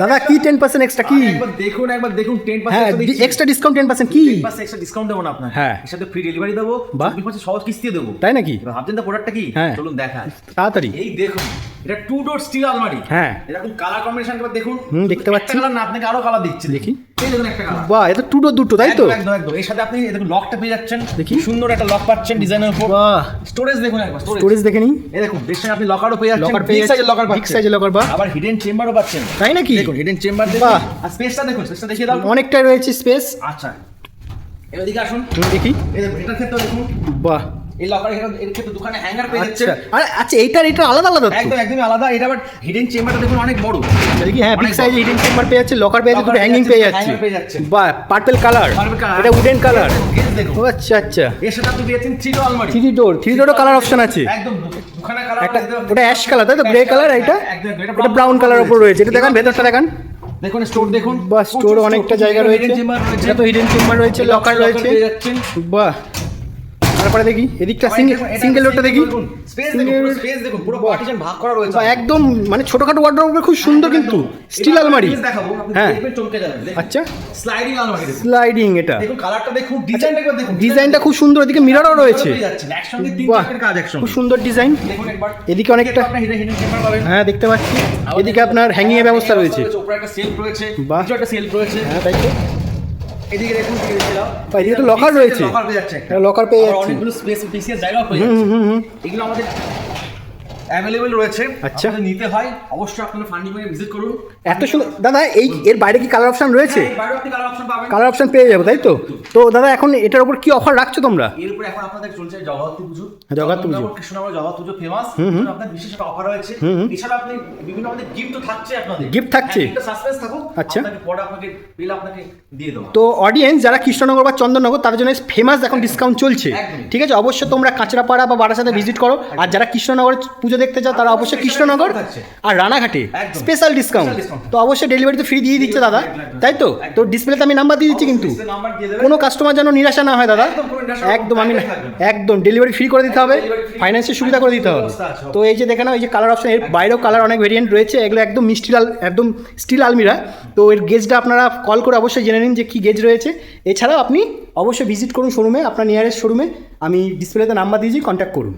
দাদা কি ten percent extra কি? দেখুন একবার দেখুন টেন হ্যাঁ এক্সট্রা ডিসকাউন্ট টেন পার্সেন্ট কি? এক্সট্রা ডিসকাউন্ট দেবো না আপনার হ্যাঁ। এর সাথে ফ্রি ডেলিভারি দেবো। বা সহজ কিস্তি দেবো। তাই নাকি? ভাবছেন তো প্রোডাক্টটা কি? হ্যাঁ। চলুন দেখা। তাড়াতাড়ি। এই দেখুন। এটা টু ডোর স্টিল আলমারি। হ্যাঁ। এরকম কালার কম্বিনেশন দেখুন। হুম, দেখতে পাচ্ছি। কালার না আপনাকে আরও কালার দিচ্ছি। দেখি। এই দেখুন একটা কালার বাহ এটা দুটো দুটো তাই তো? একদম একদম এর সাথে আপনি দেখুন লকটা পেয়ে যাচ্ছেন। দেখি। সুন্দর একটা লক পাচ্ছেন ডিজাইনের উপর। বাহ। স্টোরেজ দেখুন একবার স্টোরেজ দেখে নিই এই দেখুন সঙ্গে আপনি লকারও পেয়ে যাচ্ছেন। লকার পেয়ে সাইজের লকার পাচ্ছেন। সাইজের লকার বাহ। আবার হিডেন চেম্বারও পাচ্ছেন। তাই নাকি? দেখুন হিডেন চেম্বার দেখুন। বাহ। আর স্পেসটা দেখুন স্পেসটা দেখিয়ে দাও। অনেকটা রয়েছে স্পেস আচ্ছা। এবার দিকে আসুন দেখি। এই দেখুন এটার ক্ষেত্রে দেখুন। বাহ। এই লকার এর ক্ষেত্রে দোকানে হ্যাঙ্গার পেয়ে আচ্ছা। যাচ্ছে। আরে আচ্ছা এইটার এটা আলাদা আলাদা একদম একদমই আলাদা। এটা আবার হিডেন চেম্বারটা দেখুন অনেক বড়। দেখি হ্যাঁ বিগ সাইজ হিডেন চেম্বার পেয়ে যাচ্ছে লকার পেয়ে যাচ্ছে হ্যাঙ্গিং পেয়ে যাচ্ছে, বাহ পার্পল কালার এটা উডেন কালার ও আচ্ছা আচ্ছা। এর সাথে আপনি পেয়েছেন থ্রি ডোর আলমারি থ্রি ডোর থ্রি ডোরও কালার অপশন আছে। একদম দুখানা কালার একটা ওটা অ্যাশ কালার তাই তো? গ্রে কালার এটা এটা ব্রাউন কালার উপর রয়েছে। এটা দেখান ভেতরটা দেখান। দেখুন স্টোর দেখুন। বাহ স্টোর অনেকটা জায়গা রয়েছে। এটা তো হিডেন চেম্বার রয়েছে লকার রয়েছে। বাহ। তারপরে দেখি এদিকটা সিঙ্গেল সিঙ্গেল ডোরটা দেখি। স্পেস দেখুন স্পেস দেখুন পুরো পার্টিশন ভাগ করা রয়েছে। একদম মানে ছোটখাটো ওয়ার্ড্রোব খুব সুন্দর কিন্তু স্টিল আলমারি। দেখাবো হ্যাঁ। চমকে যাবেন আচ্ছা। স্লাইডিং আলমারি স্লাইডিং এটা। দেখুন কালারটা দেখুন ডিজাইনটা একবার দেখুন ডিজাইনটা খুব সুন্দর এদিকে মিররও রয়েছে। একসঙ্গে তিন বাহ কাজ একসঙ্গে। খুব সুন্দর ডিজাইন দেখুন একবার। এদিকে অনেকটা হ্যাঁ দেখতে পাচ্ছি। এদিকে আপনার হ্যাঙ্গিং এর ব্যবস্থা রয়েছে। উপরে একটা সেলফ রয়েছে বাহ। একটা সেলফ রয়েছে। হ্যাঁ তাই তো। এদিকে দেখুন এদিকে তো লকার রয়েছে। লকার পেয়ে যাচ্ছে একটা। হ্যাঁ, পেয়ে যাচ্ছে। অনেকগুলো স্পেস পিসিএস জায়গা পেয়ে যাচ্ছে এগুলো আমাদের অ্যাভেলেবেল রয়েছে। আচ্ছা। নিতে হয়। অবশ্যই আপনারা ফান্ডিং ভিজিট করুন। এত সুন্দর দাদা এই এর বাইরে কি কালার অপশন রয়েছে? হ্যাঁ, আপনি কালার অপশন পাবেন। কালার অপশন পেয়ে যাব তাই তো? তো দাদা এখন এটার উপর কি অফার রাখছো তোমরা? এর উপরে এখন আপনাদের চলছে জগদ্ধাত্রী পুজো। হ্যাঁ, জগদ্ধাত্রী পুজো। কৃষ্ণনগর জগদ্ধাত্রী পুজো ফেমাস আপনাদের বিশেষ একটা অফার রয়েছে। এছাড়া আপনি বিভিন্ন আমাদের গিফট তো থাকছে আপনাদের। Gift থাকছে? সাসপেন্স থাকুক। আচ্ছা। আপনাকে পরে আপনাকে বিল আপনাকে দিয়ে দেবো। তো অডিয়েন্স যারা কৃষ্ণনগর বা চন্দননগর তাদের জন্য ফেমাস এখন ডিসকাউন্ট চলছে। ঠিক আছে? অবশ্যই তোমরা কাঁচরাপাড়া বা বারাসাতে ভিজিট করো। আর যারা কৃষ্ণনগরের পুজো দেখতে চাও তারা অবশ্যই কৃষ্ণনগর আর রানাঘাটে। স্পেশাল ডিসকাউন্ট তো অবশ্যই ডেলিভারি তো ফ্রি দিয়ে দিচ্ছে দাদা। তাই তো? তো ডিসপ্লেতে আমি নাম্বার দিয়ে দিচ্ছি কিন্তু। কোনো কাস্টমার যেন নিরাশা না হয় দাদা। একদম না, আমি একদম না। ডেলিভারি ফ্রি করে দিতে হবে। ফাইন্যান্সের সুবিধা করে দিতে হবে। তো এই যে দেখে নাও এই যে কালার অপশন এর বাইরেও কালার অনেক ভেরিয়েন্ট রয়েছে। এগুলো একদম মিষ্টি লাল একদম স্টিল আলমিরা। তো এর গেজটা আপনারা কল করে অবশ্যই জেনে নিন যে কী গেজ রয়েছে। এছাড়াও আপনি অবশ্যই ভিজিট করুন শোরুমে আপনার নিয়ারেস্ট শোরুমে আমি ডিসপ্লেতে নাম্বার দিয়েছি কন্ট্যাক্ট করুন।